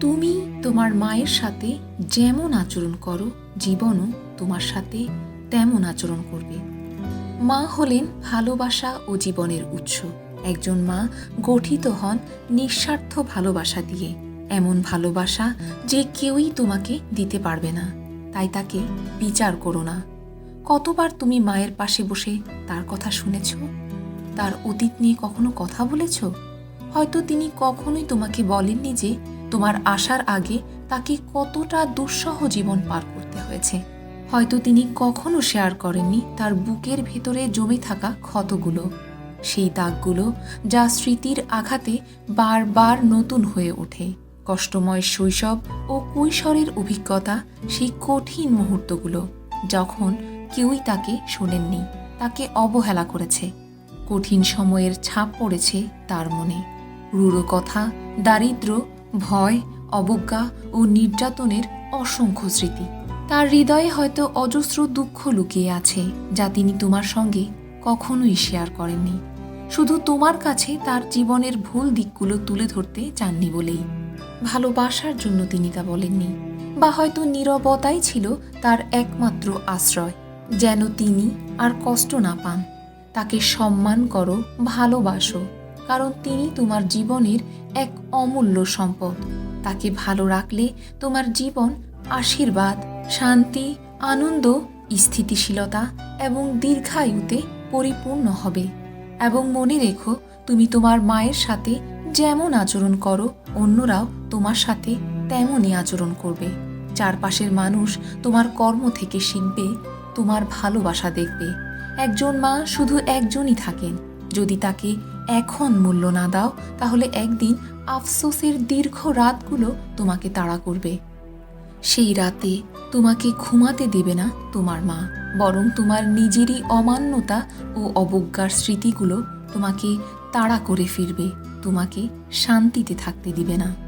তুমি তোমার মায়ের সাথে যেমন আচরণ করো, জীবনও তোমার সাথে তেমন আচরণ করবে। মা হলেন ভালোবাসা ও জীবনের উৎস। একজন মা গঠিত হন নিঃস্বার্থ ভালোবাসা দিয়ে। এমন ভালোবাসা যে কেউই তোমাকে দিতে পারবে না। তাই তাকে বিচার করো না। কতবার তুমি মায়ের পাশে বসে তার কথা শুনেছ? তার অতীত নিয়ে কখনো কথা বলেছ? হয়তো তিনি কখনোই তোমাকে বলেননি যে তোমার আসার আগে তাকে কতটা দুঃসহ জীবন পার করতে হয়েছে। হয়তো তিনি কখনো শেয়ার করেননি তার বুকের ভেতরে জমে থাকা ক্ষতগুলো। সেই দাগগুলো যা স্মৃতির আঘাতে বারবার নতুন হয়ে ওঠে। কষ্টময় শৈশব ও কৈশোরের অভিজ্ঞতা সেই কঠিন মুহূর্তগুলো, যখন কেউই তাকে শোনেননি, তাকে অবহেলা করেছে। কঠিন সময়ের ছাপ পড়েছে তার মনে। রূঢ় কথা দারিদ্র ভয়, অবজ্ঞা ও নির্যাতনের অসংখ্য স্মৃতি। তার হৃদয়ে হয়তো অজস্র দুঃখ লুকিয়ে আছে যা তিনি তোমার সঙ্গে কখনোই শেয়ার করেননি। শুধু তোমার কাছে তার জীবনের ভুল দিকগুলো তুলে ধরতে চাননি বলেই। ভালোবাসার জন্য তিনি তা বলেননি, বা হয়তো নীরবতাই ছিল তার একমাত্র আশ্রয়। যেন তিনি আর কষ্ট না পান, তাকে সম্মান করো, ভালোবাসো কারণ তিনি তোমার জীবনের এক অমূল্য সম্পদ। তাকে ভালো রাখলে তোমার জীবন আশীর্বাদ, শান্তি, আনন্দ, স্থিতিশীলতা এবং দীর্ঘায়ুতে পরিপূর্ণ হবে। এবং মনে রেখো, তুমি তোমার মায়ের সাথে যেমন আচরণ করো, অন্যরাও তোমার সাথে তেমনই আচরণ করবে। চারপাশের মানুষ তোমার কর্ম থেকে শিখবে, তোমার ভালোবাসা দেখবে। একজন মা শুধু একজনই থাকেন। যদি তাকে এখন মূল্য না দাও, তাহলে একদিন আফসোসের দীর্ঘ রাতগুলো তোমাকে তাড়া করবে। সেই রাতে তোমাকে ঘুমাতে দেবে না তোমার মা, বরং তোমার নিজেরই অমান্যতা ও অবজ্ঞার স্মৃতিগুলো তোমাকে তাড়া করে ফিরবে, তোমাকে শান্তিতে থাকতে দিবে না।